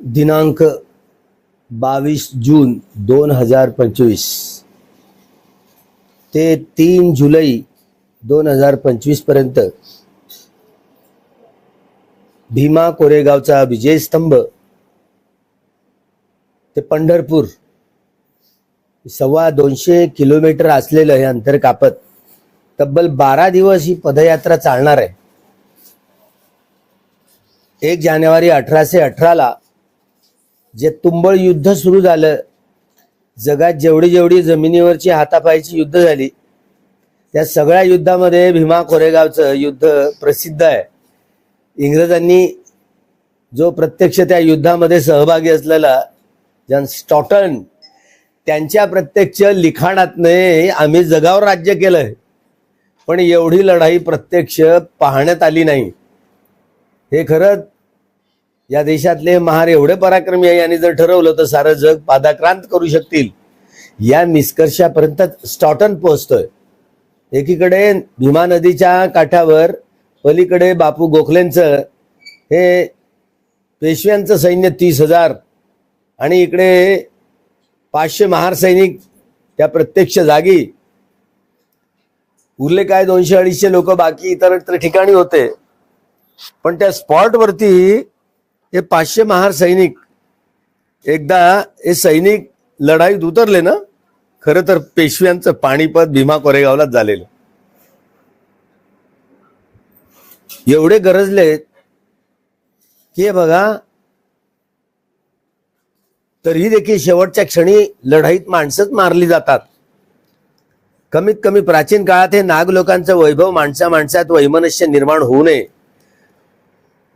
दिनांक बावीस जून दोन हजार पंचवीस. ते तीन जुलै दोन हजार पंचवीसपर्यंत भीमा कोरेगावचा विजयस्तंभ ते पंढरपूर सव्वा दोनशे किलोमीटर असलेलं हे अंतर कापत तब्बल बारा दिवस ही पदयात्रा चालणार आहे. एक जानेवारी अठराशे अठराला जे तुंबळ युद्ध सुरू झालं जगात जेवढी जेवढी जमिनीवरची हातापायची युद्ध झाली त्या सगळ्या युद्धामध्ये भीमा कोरेगावचं युद्ध प्रसिद्ध आहे. इंग्रजांनी जो प्रत्यक्ष त्या युद्धामध्ये सहभागी असलेला जॉन स्टॉटन त्यांच्या प्रत्यक्ष लिखाणातने आम्ही जगावर राज्य केलंय पण एवढी लढाई प्रत्यक्ष पाहण्यात आली नाही. हे खरंच या देशातले महार एवढे पराक्रमी आहे यांनी जर ठरवलं तर सारं जग पादाक्रांत करू शकतील. या निष्कर्षापर्यंत स्टॉटन पोहोचतोय. एकीकडे भीमा नदीच्या काठावर पलीकडे बापू गोखलेंचं हे पेशव्यांचं सैन्य तीस हजार आणि इकडे पाचशे महार सैनिक त्या प्रत्यक्ष जागी. उरले काय दोनशे अडीचशे लोक बाकी इतर इतर ठिकाणी होते. पण त्या स्पॉटवरती हे पाचशे महार सैनिक एकदा हे सैनिक लढाईत उतरले ना खरं तर पेशव्यांचं पाणीपत भीमा कोरेगावलाच झालेलं. एवढे गरजले की हे बघा तरीही देखील शेवटच्या क्षणी लढाईत माणसंच मारली जातात. कमीत कमी प्राचीन काळात हे नाग लोकांचं वैभव माणसा माणसात वैमनस्य निर्माण होऊ नये.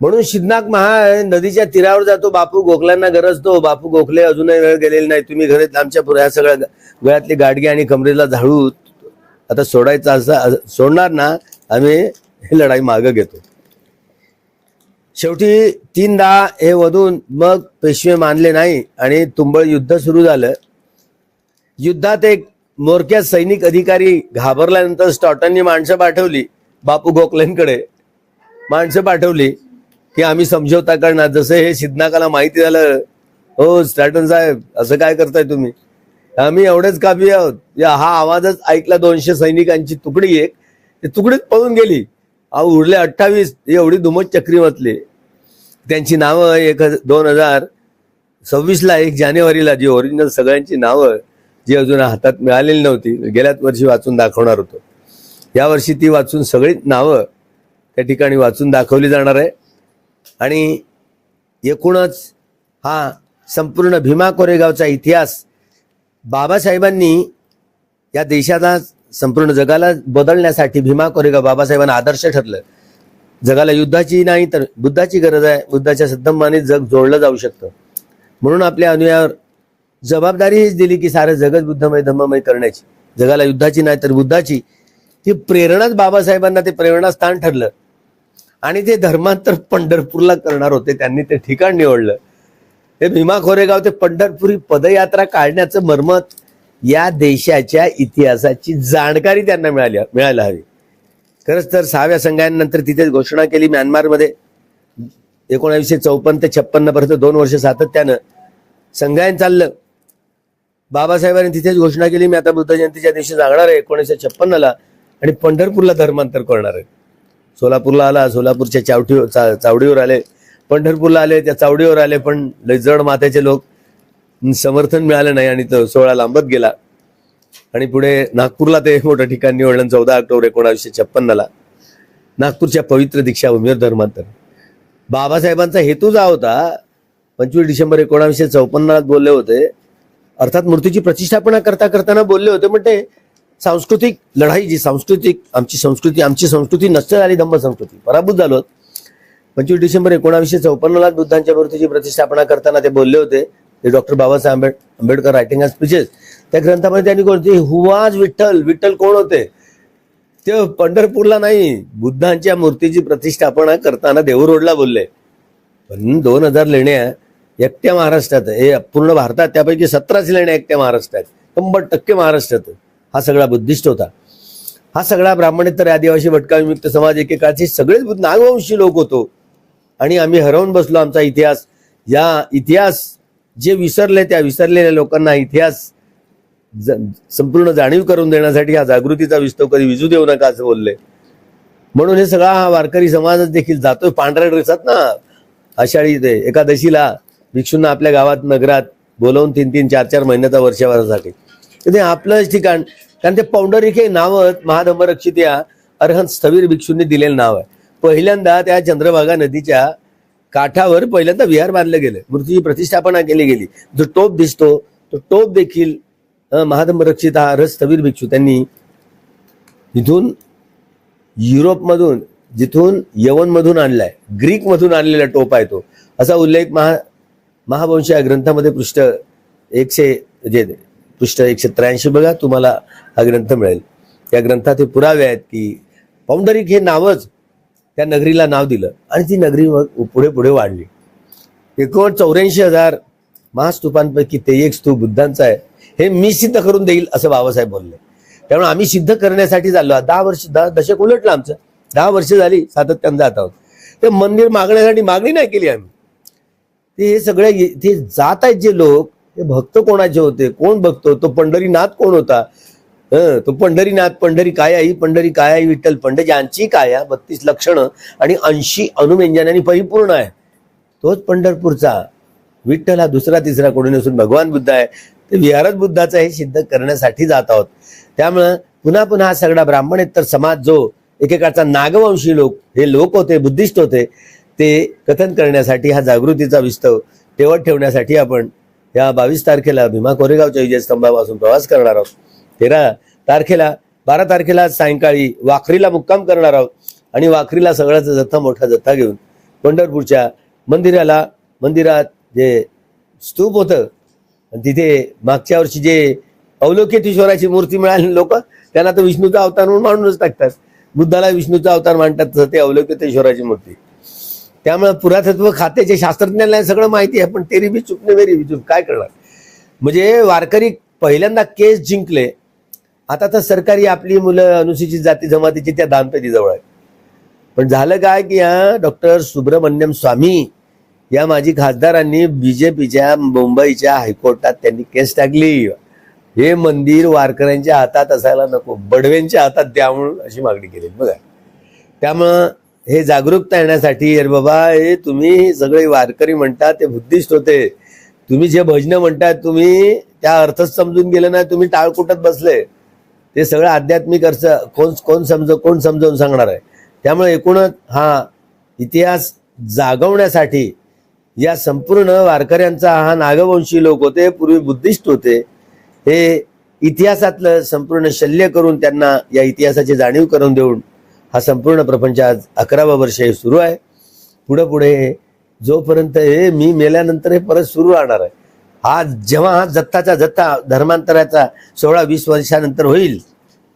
म्हणून शिदनाक महा नदीच्या तीरावर जातो बापू गोखल्यांना गरजतो बापू गोखले अजूनही वेळ गेलेले नाही तुम्ही घरी आमच्या पुऱ्या ह्या सगळ्या गळ्यातली गाडगी आणि कमरेला झाडू. आता सोडायचा असं सोडणार ना आम्ही ही लढाई मागं घेतो. शेवटी तीनदा हे वधून मग पेशवे मानले नाही आणि तुंबळ युद्ध सुरू झालं. युद्धात एक मोरक्या सैनिक अधिकारी घाबरल्यानंतर स्टॉटननी माणसं पाठवली बापू गोखलेंकडे. माणसं पाठवली. की आम्ही समझोता करणार. जसं हे सिद्धनाकाला माहिती झालं हो स्टॅटन साहेब असं काय करताय तुम्ही? आम्ही एवढेच काबी आहोत. या हा आवाजच ऐकला दोनशे सैनिकांची तुकडी एक. ते तुकडीत पळून गेली. अहो उरले अठ्ठावीस. एवढी दुमत चक्री वाचली त्यांची नावं एक दोन हजार सव्वीसला एक जानेवारीला जी ओरिजिनल सगळ्यांची नावं जी अजून हातात मिळालेली नव्हती गेल्याच वर्षी वाचून दाखवणार होतो. यावर्षी ती वाचून सगळी नावं त्या ठिकाणी वाचून दाखवली जाणार आहे. आणि एकूणच हा संपूर्ण भीमा कोरेगावचा इतिहास बाबासाहेबांनी या देशाला संपूर्ण जगाला बदलण्यासाठी भीमा कोरेगाव बाबासाहेबांना आदर्श ठरलं. जगाला युद्धाची नाही तर बुद्धाची गरज आहे. बुद्धाच्या सद्धम्माने जग जोडलं जाऊ शकतं. म्हणून आपल्या अनुयावर जबाबदारी हीच दिली की सारं जगत बुद्धमय धम्ममय करण्याची. जगाला युद्धाची नाही तर बुद्धाची. ती प्रेरणाच बाबासाहेबांना ते प्रेरणास्थान ठरलं. आणि ते धर्मांतर पंढरपूरला करणार होते त्यांनी ते ठिकाण निवडलं. हे भीमा खोरेगाव ते पंढरपुरी पदयात्रा काढण्याचं मर्मत या देशाच्या इतिहासाची जाणकारी त्यांना मिळाली मिळायला हवी. खरंच तर सहाव्या संघानंतर तिथे घोषणा केली म्यानमारमध्ये. एकोणावीसशे चौपन्न ते छप्पन्न पर्यंत दोन वर्ष सातत्यानं संघायन चाललं. बाबासाहेबांनी तिथेच घोषणा केली मी आता बुद्ध जयंतीच्या दिवशी जागणार आहे एकोणीसशे छप्पन्नला आणि पंढरपूरला धर्मांतर करणार आहे. सोलापूरला आला सोलापूरच्या चावटीवर चा- चावडीवर आले. पंढरपूरला आले त्या चावडीवर आले पण लय जड माथ्याचे लोक समर्थन मिळालं नाही आणि तो सोहळा लांबत गेला. आणि पुढे नागपूरला ते मोठं ठिकाण निवडलं चौदा ऑक्टोबर एकोणावीसशे छप्पन्नला. नागपूरच्या पवित्र दीक्षाभूमीवर धर्मांतर. बाबासाहेबांचा हेतूच हा होता. पंचवीस डिसेंबर एकोणावीसशे चौपन्नात बोलले होते. अर्थात मूर्तीची प्रतिष्ठापना करता करताना बोलले होते पण ते सांस्कृतिक लढाई जी सांस्कृतिक आमची संस्कृती आमची संस्कृती नष्ट झाली धम्म संस्कृती. पराभूत झालो पंचवीस डिसेंबर एकोणावीसशे चौपन्नला बुद्धांच्या मूर्तीची प्रतिष्ठापना करताना ते बोलले होते. ते doctor Babasaheb Ambed Ambedkar writing speeches त्या ग्रंथामध्ये त्यांनी कोणती हुवाज विठ्ठल. विठ्ठल कोण होते? ते पंढरपूरला नाही. बुद्धांच्या मूर्तीची प्रतिष्ठापना करताना देऊरोडला बोलले. पण दोन हजार लेण्या एकट्या महाराष्ट्रात हे पूर्ण भारतात त्यापैकी सतराच लेण्या एकट्या महाराष्ट्रात शंभर टक्के महाराष्ट्रात आहे. हा सगळा बुद्धिस्ट होता. हा सगळा ब्राह्मणेतर आदिवासी भटका विमुक्त समाज एकेकाळचे सगळेच नागवंशी लोक होतो. आणि आम्ही हरवून बसलो आमचा इतिहास. या इतिहास जे विसरले त्या विसरलेल्या लोकांना इतिहास ज- संपूर्ण जाणीव करून देण्यासाठी हा जागृतीचा विस्तव कधी विजू देऊ नका असं बोलले. म्हणून हे सगळा हा वारकरी समाजच देखील जातोय. पांढऱ्या ड्रेसात ना आषाढी ते एकादशीला भिक्षूंना आपल्या गावात नगरात बोलवून तीन तीन चार चार महिन्याचा वर्षभरासाठी ते आपलंच ठिकाण. कारण ते पौंडरिक हे नावच महाधम्मरक्षित या अर्हंत स्थवीर भिक्षूंनी दिलेलं नाव आहे. पहिल्यांदा त्या चंद्रभागा नदीच्या काठावर पहिल्यांदा विहार बांधलं गेलं. मूर्तीची प्रतिष्ठापना केली गेली. जो टोप दिसतो तो टोप देखील अं, हा अर्हत स्थवीर भिक्षू त्यांनी इथून युरोपमधून जिथून यवनमधून आणलाय. ग्रीकमधून आणलेला टोप आहे तो. असा उल्लेख महा महावंश या ग्रंथामध्ये पृष्ठ एकशे जे पृष्ठ एकशे त्र्याऐंशी बघा तुम्हाला हा ग्रंथ मिळेल. या ग्रंथात हे पुरावे आहेत की पौंडरिक हे नावच त्या नगरीला नाव दिलं आणि ती नगरी मग पुढे पुढे वाढली. एकूण चौऱ्याऐंशी हजार महास्तूपांपैकी ते एक स्तूप बुद्धांचा आहे. हे मी सिद्ध करून देईल असं बाबासाहेब बोलले. त्यामुळे आम्ही सिद्ध करण्यासाठी चाललो आहोत. दहा वर्ष दहा दशक उलटलं आमचं. दहा वर्ष झाली सातत्यानं जात आहोत. ते मंदिर मागण्यासाठी मागणी नाही केली आम्ही. ते हे सगळे ते जात आहेत जे लोक हे भक्त कोणाचे होते? कोण बघतो तो पंढरीनाथ कोण होता? हं, तो पंढरीनाथ पंढरी काय आई पंढरी काय आई विठ्ठल? पंढरी यांची काय बत्तीस लक्षणं आणि ऐंशी अनुव्यंजनांनी परिपूर्ण आहे. तोच पंढरपूरचा. विठ्ठल हा दुसरा तिसरा कोणी नसून भगवान बुद्ध आहे. ते विहारच बुद्धाचं हे सिद्ध करण्यासाठी जात आहोत. त्यामुळं पुन्हा पुन्हा हा सगळा ब्राह्मणेतर समाज जो एकेकाचा नागवंशी लोक हे लोक होते बुद्धिस्ट होते ते कथन करण्यासाठी हा जागृतीचा विस्तव ठेवत ठेवण्यासाठी आपण या बावीस तारखेला भीमा कोरेगावच्या विजयस्तंभापासून प्रवास करणार आहोत. तेरा तारखेला बारा तारखेला सायंकाळी वाखरीला मुक्काम करणार आहोत आणि वाखरीला सगळ्याचा जथा मोठा जथ्था घेऊन पंढरपूरच्या मंदिराला मंदिरात जे स्तूप होतं आणि तिथे मागच्या वर्षी जे अवलोकितेश्वराची मूर्ती मिळाली लोक त्यांना तर विष्णूचा अवतार म्हणून मांडूनच टाकतात. बुद्धाला विष्णूचा अवतार मांडतात तसं ते अवलोकितश्वराची मूर्ती. त्यामुळे पुरातत्व खात्याचे शास्त्रज्ञांना सगळं माहिती आहे पण तेरी बी चुकणे वेरी बी काय करणार? म्हणजे वारकरी पहिल्यांदा केस जिंकले आता तर सरकारी आपली मुलं अनुसूचित जाती जमातीची त्या दानपेटीजवळ आहेत. पण झालं काय की या डॉक्टर सुब्रमण्यम स्वामी या माजी खासदारांनी बीजेपीच्या मुंबईच्या हायकोर्टात त्यांनी केस टाकली. हे मंदिर वारकऱ्यांच्या हातात असायला नको बडवेंच्या हातात द्या म्हणून अशी मागणी केली बघा. त्यामुळं हे जागरूकता येण्यासाठी अरे बाबा हे तुम्ही सगळे वारकरी म्हणता ते बुद्धिस्ट होते. तुम्ही जे भजनं म्हणतात तुम्ही त्या अर्थच समजून गेलं नाही तुम्ही टाळकुटत बसले. ते सगळं आध्यात्मिक अर्थ कोण कोण समज कोण समजावून सांगणार आहे? त्यामुळे एकूणच हा इतिहास जागवण्यासाठी या संपूर्ण वारकऱ्यांचा हा नागवंशी लोक होते पूर्वी बुद्धिस्ट होते. हे इतिहासातलं संपूर्ण शल्य करून त्यांना या इतिहासाची जाणीव करून देऊन हा संपूर्ण प्रपंच आज अकरावा वर्ष हे सुरू आहे. पुढे पुढे जोपर्यंत हे मी मेल्यानंतर हे परत सुरू राहणार आहे. हा जेव्हा हा जत्ताचा जत्ता धर्मांतराचा सोळा वीस वर्षानंतर होईल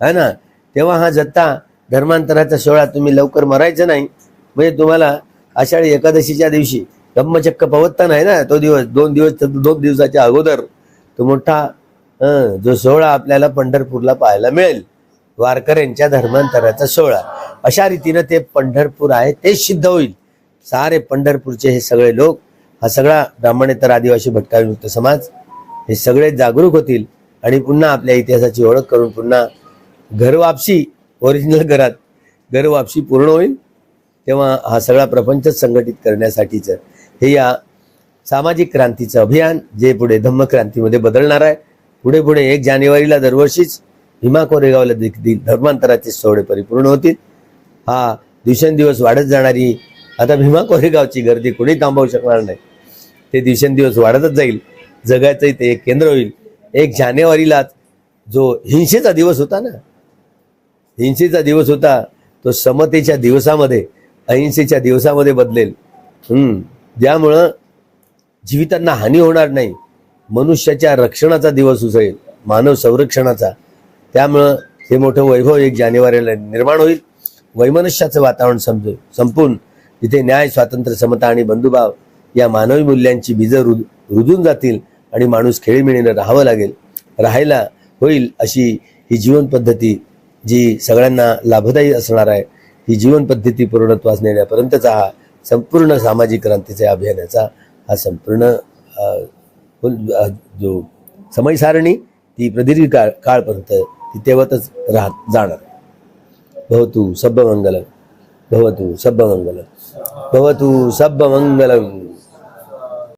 है ना? तेव्हा हा जत्ता धर्मांतराचा सोहळा तुम्ही लवकर मरायचं नाही. म्हणजे तुम्हाला आषाढी एकादशीच्या दिवशी धम्मचक्क पवत्तन आहे ना? तो दिवस दोन दिवस दोन दिवसाच्या अगोदर तो मोठा हं, जो सोहळा आपल्याला पंढरपूरला पाहायला मिळेल. वारकऱ्यांच्या धर्मांतराचा सोहळा. अशा रीतीनं ते पंढरपूर आहे ते सिद्ध होईल. सारे पंढरपूरचे हे सगळे लोक हा सगळा ब्राह्मणेतर आदिवासी भटका विमुक्त समाज हे सगळे जागरूक होतील आणि पुन्हा आपल्या इतिहासाची ओळख करून पुन्हा घरवापसी ओरिजिनल घरात घरवापसी पूर्ण होईल. तेव्हा हा सगळा प्रपंच संघटित करण्यासाठीचं हे या सामाजिक क्रांतीचं अभियान जे पुढे धम्मक्रांतीमध्ये बदलणार आहे. पुढे पुढे एक जानेवारीला दरवर्षीच भीमा कोरेगावला देखील धर्मांतराचे सोहळे परिपूर्ण होतील. हा दिवसेंदिवस वाढत जाणारी आता भीमा कोरेगावची गर्दी कोणी थांबवू शकणार नाही. ते दिवसेंदिवस वाढतच जाईल. जगायचंही ते एक केंद्र होईल. एक जानेवारीलाच जो हिंसेचा दिवस होता ना हिंसेचा दिवस होता तो समतेच्या दिवसामध्ये अहिंसेच्या दिवसामध्ये बदलेल. ज्यामुळं जीवितांना हानी होणार नाही. मनुष्याच्या रक्षणाचा दिवस उसळेल. मानव संरक्षणाचा. त्यामुळं हे मोठं वैभव एक जानेवारीला निर्माण होईल. वैमनुष्याचं वातावरण समजू संपून तिथे न्याय स्वातंत्र्य समता आणि बंधुभाव या मानवी मूल्यांची बीजं रुद रुजून जातील आणि माणूस खेळीमेळीनं राहावं लागेल. राहायला होईल अशी ही जीवन पद्धती जी सगळ्यांना लाभदायी असणार आहे. ही जीवन पद्धती पूर्णत्वास नेण्यापर्यंतचा हा संपूर्ण सामाजिक क्रांतीच्या अभियानाचा हा संपूर्ण जो समयसारणी ती प्रदीर्घ काळ काळपर्यंत ती तेव्हातच राहत जाणार. भवतु सब्बमंगल भवतु सब्बमंगल भवतु सब्बमंगलम